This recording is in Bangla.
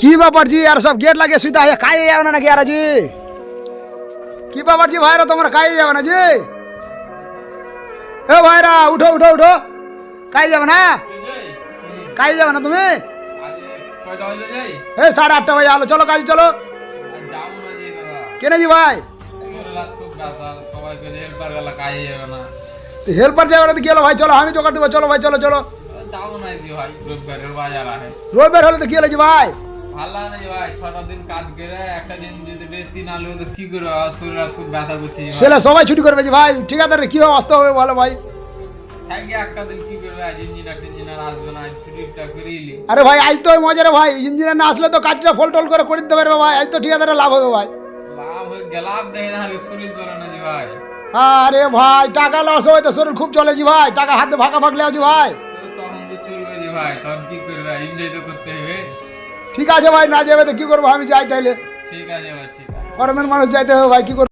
কি ব্যাপার জি? আর সব গেট লাগিয়ে শুইতে হয়। কাজে যাবে না নাকি আর জি কি ব্যাপার জি ভাইরা তোমরা কাজে যাবে না জি? এ ভাইরা উঠো উঠো উঠো। কাজে যাবে না? কাজে যাবে না তুমি? এ সাড়ে আটটা বাজে আলো চলো কাজে চলো। কেনে জি ভাই? হেল্পার যাবে না। কি ভাই? চলো আমি জোগাড় দেবো চলো ভাই চলো চলো। যাব না যে ভাই রোববারের বাজার আহে। রবিবার হলে তো কি হলো জি ভাই? ভালো না যে ভাই ছটা দিন কাজ করে একটা দিন যদি বেশি না হলেও তো কি করব? শরীর খুব ব্যথা করছে যে ছেলে সবাই ছুটি করবে জি ভাই ঠিক আছে কি অবস্থা হবে বলো ভাই? করিলি আরে ভাই আজ তো ওই মজারে ভাই ইঞ্জিনিয়ার না আসলে তো কাজটা ফল টল করে করে দিতে পারবে ভাই আজ তো ঠিকাদারে লাভ হবে ভাই। লাভ হয়ে গেলাম দেখে না শরীর চলে না যে ভাই। আরে ভাই টাকা লস হবে তো শরীর খুব চলে জি ভাই টাকা হাতে ফাঁকা ফাঁকলে জি ভাই। তো তখন তো চলবে যে ভাই তখন কি করবে? এনজয় তো করতে হবে। ঠিক আছে ভাই না যাবে তো কি করব? আমি যাই তাইলে। ঠিক আছে ভাই ঠিক আছে। ফরমের মানুষ যাইতে হবে ভাই কি করব?